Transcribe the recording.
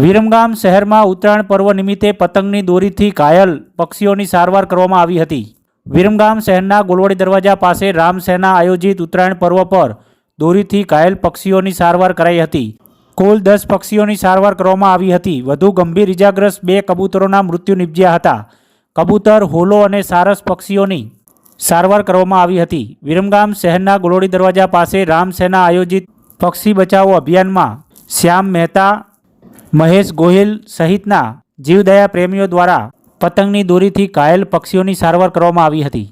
વિરમગામ શહેરમાં ઉત્તરાયણ પર્વ નિમિત્તે પતંગની દોરીથી ઘાયલ પક્ષીઓની સારવાર કરવામાં આવી હતી. વિરમગામ શહેરના ગોલવડી દરવાજા પાસે રામસેના આયોજિત ઉત્તરાયણ પર્વ પર દોરીથી ઘાયલ પક્ષીઓની સારવાર કરાઈ હતી. કુલ દસ પક્ષીઓની સારવાર કરવામાં આવી હતી. વધુ ગંભીર ઇજાગ્રસ્ત બે કબૂતરોના મૃત્યુ નિપજ્યા હતા. કબૂતર, હોલો અને સારસ પક્ષીઓની સારવાર કરવામાં આવી હતી. વિરમગામ શહેરના ગોલોડી દરવાજા પાસે રામસેના આયોજિત પક્ષી બચાવો અભિયાનમાં શ્યામ મહેતા મહેશ ગોહિલ સહિતના જીવદયા પ્રેમીઓ દ્વારા પતંગની દોરીથી ઘાયલ પક્ષીઓની સારવાર કરવામાં આવી હતી.